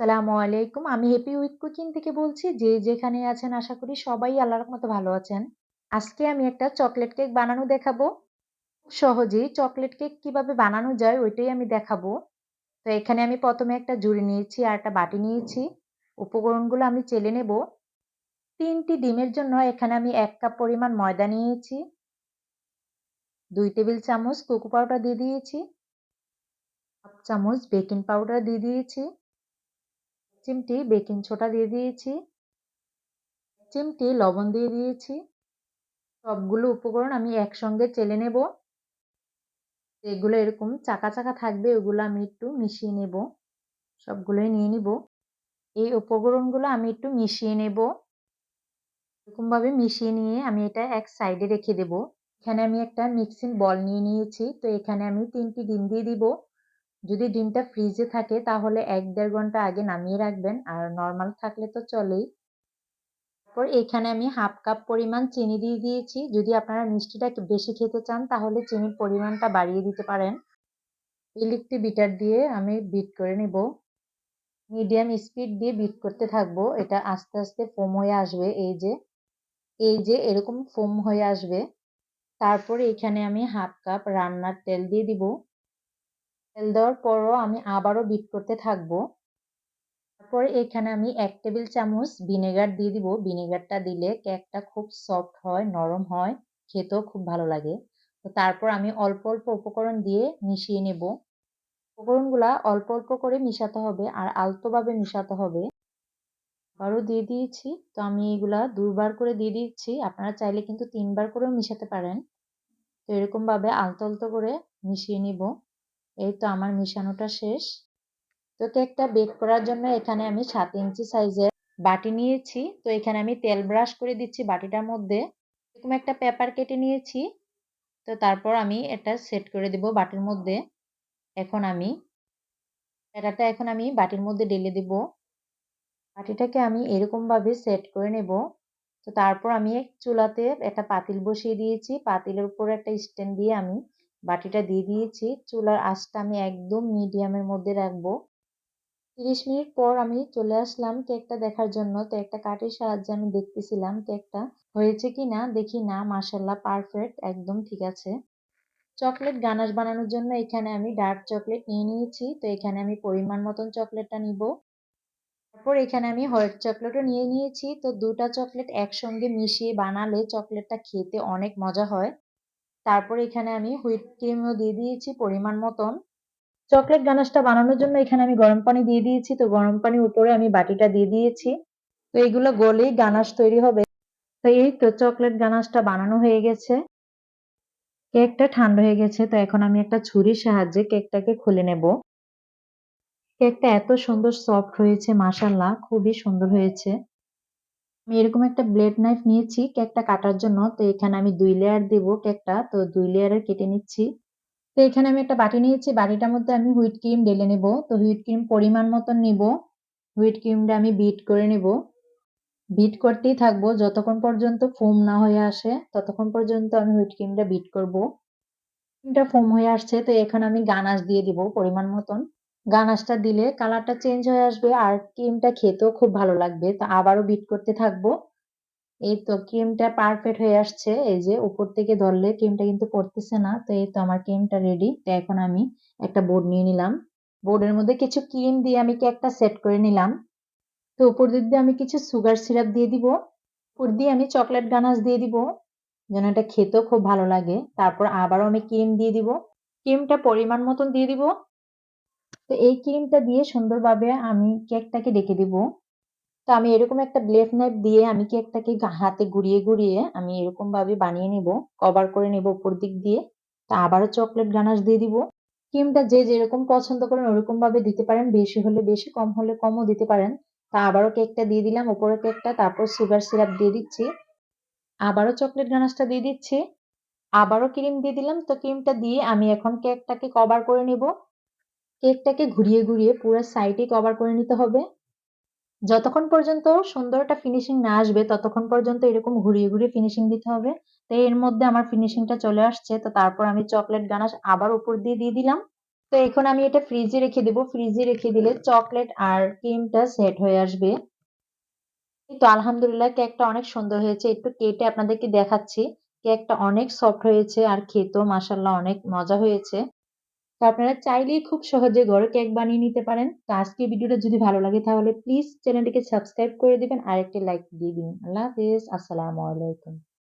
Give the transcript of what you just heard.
সালামু আলাইকুম। আমি হ্যাপি উইথ কুকিং থেকে বলছি। যে যেখানে আছেন আশা করি সবাই আল্লাহর মতো ভালো আছেন। আজকে আমি একটা চকলেট কেক বানানো দেখাবো। খুব সহজেই চকলেট কেক কীভাবে বানানো যায় ওইটাই আমি দেখাবো। তো এখানে আমি প্রথমে একটা ঝুড়ি নিয়েছি আর একটা বাটি নিয়েছি। উপকরণগুলো আমি চেলে নেব। তিনটি ডিমের জন্য এখানে আমি এক কাপ পরিমাণ ময়দা নিয়েছি। দুই টেবিল চামচ কোকো পাউডার দিয়ে দিয়েছি। ১ চামচ বেকিং পাউডার দিয়ে দিয়েছি। চিমটি বেকিং সোডা দিয়ে দিয়েছি। চিমটি লবণ দিয়ে দিয়েছি। সবগুলো উপকরণ আমি একসঙ্গে চেলে নেব। এগুলো এরকম চাকা চাকা থাকবে, ওগুলো আমি একটু মিশিয়ে নেব। সবগুলোই নিয়ে নিব। এই উপকরণগুলো আমি একটু মিশিয়ে নেব। এরকমভাবে মিশিয়ে নিয়ে আমি এটা এক সাইডে রেখে দেব। এখানে আমি একটা মিক্সিং বল নিয়ে নিয়েছি। তো এখানে আমি তিনটি ডিম দিয়ে দিব। যদি ডিমটা ফ্রিজে থাকে, তাহলে এক দেড় ঘণ্টা আগে নামিয়ে রাখবেন। আর নর্মাল থাকলে তো চলেই। তারপর এখানে আমি হাফ কাপ পরিমাণ চিনি দিয়ে দিয়েছি। যদি আপনারা মিষ্টিটা বেশি খেতে চান, তাহলে চিনির পরিমাণটা বাড়িয়ে দিতে পারেন। ইলেকট্রিক বিটার দিয়ে আমি বিট করে নেব। মিডিয়াম স্পিড দিয়ে বিট করতে থাকব। এটা আস্তে আস্তে ফোম হয়ে আসবে। এই যে এই যে এরকম ফোম হয়ে আসবে। তারপরে এখানে আমি হাফ কাপ রান্নার তেল দিয়ে দিব। তেল দেওয়ার পরও আমি আবারও বিট করতে থাকব। তারপরে এখানে আমি এক টেবিল চামচ ভিনেগার দিয়ে দিব। ভিনেগারটা দিলে কেকটা খুব সফট হয়, নরম হয়, খেতেও খুব ভালো লাগে। তো তারপর আমি অল্প অল্প উপকরণ দিয়ে মিশিয়ে নেব। উপকরণগুলা অল্প অল্প করে মিশাতে হবে আর আলতোভাবে মিশাতে হবে। আবারও দিয়ে দিয়েছি। তো আমি এগুলা দুবার করে দিয়ে দিচ্ছি। আপনারা চাইলে কিন্তু তিনবার করেও মিশাতে পারেন। তো এরকমভাবে আলতো আলতো করে মিশিয়ে নিব। এই তো আমার মিশানোটা শেষ। তো কেকটা বেক করার জন্য এখানে আমি সাত ইঞ্চি সাইজের বাটি নিয়েছি। তো এখানে আমি তেল ব্রাশ করে দিচ্ছি বাটিটার মধ্যে। এরকম একটা পেপার কেটে নিয়েছি। তো তারপর আমি এটা সেট করে দেব বাটির মধ্যে। এখন আমি প্যাটাটা এখন আমি বাটির মধ্যে ঢেলে দেব। বাটিটাকে আমি এরকমভাবে সেট করে নেব। তো তারপর আমি চুলাতে একটা পাতিল বসিয়ে দিয়েছি। পাতিলের উপর একটা স্ট্যান্ড দিয়ে আমি বাটিটা দিয়ে দিয়েছি। চুলার আঁচটা আমি একদম মিডিয়ামের মধ্যে রাখব। তিরিশ মিনিট পর আমি চলে আসলাম কেকটা দেখার জন্য। তো একটা কাঠের সাহায্যে আমি দেখতেছিলাম কেকটা। হয়েছে কি না? দেখি না মাসাল্লাহ পারফেক্ট একদম ঠিক আছে। চকলেট গানাশ বানানোর জন্য এখানে আমি ডার্ক চকলেট নিয়ে নিয়েছি। তো এখানে আমি পরিমাণ মতন চকলেটটা নিব। তারপর এখানে আমি হোয়াইট চকলেটও নিয়ে নিয়েছি। তো দুটা চকলেট একসঙ্গে মিশিয়ে বানালে চকলেটটা খেতে অনেক মজা হয়। তারপর এখানে আমি হুইট ক্রিমও দিয়ে দিয়েছি পরিমাণ মতন। চকলেট গানাশটা বানানোর জন্য এখানে আমি গরম পানি দিয়ে দিয়েছি, তো গরম পানির উপরে আমি বাটিটা দিয়ে দিয়েছি। তো এইগুলো গলেই গানাশ তৈরি হবে। তো এই তো চকলেট গানাশটা বানানো হয়ে গেছে। কেকটা ঠান্ডা হয়ে গেছে, তো এখন আমি একটা ছুরির সাহায্যে কেকটাকে খুলে নেব। কেকটা এত সুন্দর সফট হয়েছে মাসাল্লাহ খুবই সুন্দর হয়েছে। আমি এরকম একটা ব্লেড নাইফ নিয়েছি, কেকটা কাটার জন্য। তো এখানে আমি দুই লেয়ার দেব কেকটা। তো দুই লেয়ারের কেটে নিচ্ছি। তো এখানে আমি একটা বাটি নিয়েছি। বাটিটার মধ্যে আমি হুইট ক্রিম ঢেলে নেব। তো হুইট ক্রিম পরিমাণ মতন নিব। হুইট ক্রিমটা আমি বিট করে নেব। বিট করতেই থাকব। যতক্ষণ পর্যন্ত ফোম না হয়ে আসে, ততক্ষণ পর্যন্ত আমি হুইট ক্রিমটা বিট করব। ক্রিমটা ফোম হয়ে আসছে। তো এখানে আমি গানাশ দিয়ে দিব পরিমাণ মতন। গানাশটা দিলে কালারটা চেঞ্জ হয়ে আসবে আর ক্রিমটা খেতেও খুব ভালো লাগবে। তো আবারও বিট করতে থাকব। এই তো ক্রিমটা পারফেক্ট হয়ে আসছে। এই যে উপর থেকে ধরলে ক্রিমটা কিন্তু পড়তেছে না, তো এই তো আমার ক্রিমটা রেডি তো এখন আমি একটা বোর্ড নিয়ে নিলাম। বোর্ডের মধ্যে কিছু ক্রিম দিয়ে আমি কেকটা সেট করে নিলাম। তো উপর দিয়ে আমি কিছু সুগার সিরাপ দিয়ে দিব। উপর দিয়ে আমি চকলেট গানাশ দিয়ে দিব, যেন এটা খেতেও খুব ভালো লাগে। তারপর আবারও আমি ক্রিম দিয়ে দিব। ক্রিমটা পরিমাণ মতন দিয়ে দিব। তো এই ক্রিমটা দিয়ে সুন্দরভাবে আমি কেকটাকে ডেকে দিব। তো আমি এরকম একটা ব্লেড নাইফ দিয়ে আমি কেকটাকে হাতে ঘুরিয়ে ঘুরিয়ে আমি এরকম ভাবে বানিয়ে নিব কভার করে নেব উপর দিক দিয়ে। তা আবারও চকলেট গানাশ দিয়ে দিব। ক্রিমটা যে যেরকম পছন্দ করেন ওরকম ভাবে দিতে পারেন, বেশি হলে বেশি, কম হলে কমও দিতে পারেন। তা আবারও কেকটা দিয়ে দিলাম উপরে কেকটা তারপর সুগার সিরাপ দিয়ে দিচ্ছি। আবারও চকলেট গানাশটা দিয়ে দিচ্ছি। আবারও ক্রিম দিয়ে দিলাম। তো ক্রিমটা দিয়ে আমি এখন কেকটাকে কভার করে নিব। কেকটাকে ঘুরিয়ে ঘুরিয়ে পুরো সাইডে কভার করে নিতে হবে যতক্ষণ পর্যন্ত সুন্দর একটা ফিনিশিং না আসবে, ততক্ষণ পর্যন্ত এরকম ঘুরিয়ে ঘুরিয়ে ফিনিশিং দিতে হবে তো এর মধ্যে আমার ফিনিশিংটা চলে আসছে তো তারপর আমি চকলেট গানাশ আবার উপর দিয়ে দিয়ে দিলাম তো এখন আমি এটা ফ্রিজে রেখে দেব। ফ্রিজে রেখে দিলে চকলেট আর ক্রিমটা সেট হয়ে আসবে। তো আলহামদুলিল্লাহ কেকটা অনেক সুন্দর হয়েছে। একটু কেটে আপনাদেরকে দেখাচ্ছি। কেকটা অনেক সফট হয়েছে আর খেতেও মাশাআল্লাহ অনেক মজা হয়েছে। তো আপনারা চাইলেই খুব সহজে ঘরে কেক বানিয়ে নিতে পারেন। তো আজকের ভিডিওটা যদি ভালো লাগে তাহলে প্লিজ চ্যানেলটিকে সাবস্ক্রাইব করে দিবেন আর একটি লাইক দিয়ে দিন আল্লাহ হাফেজ। আসসালামু আলাইকুম।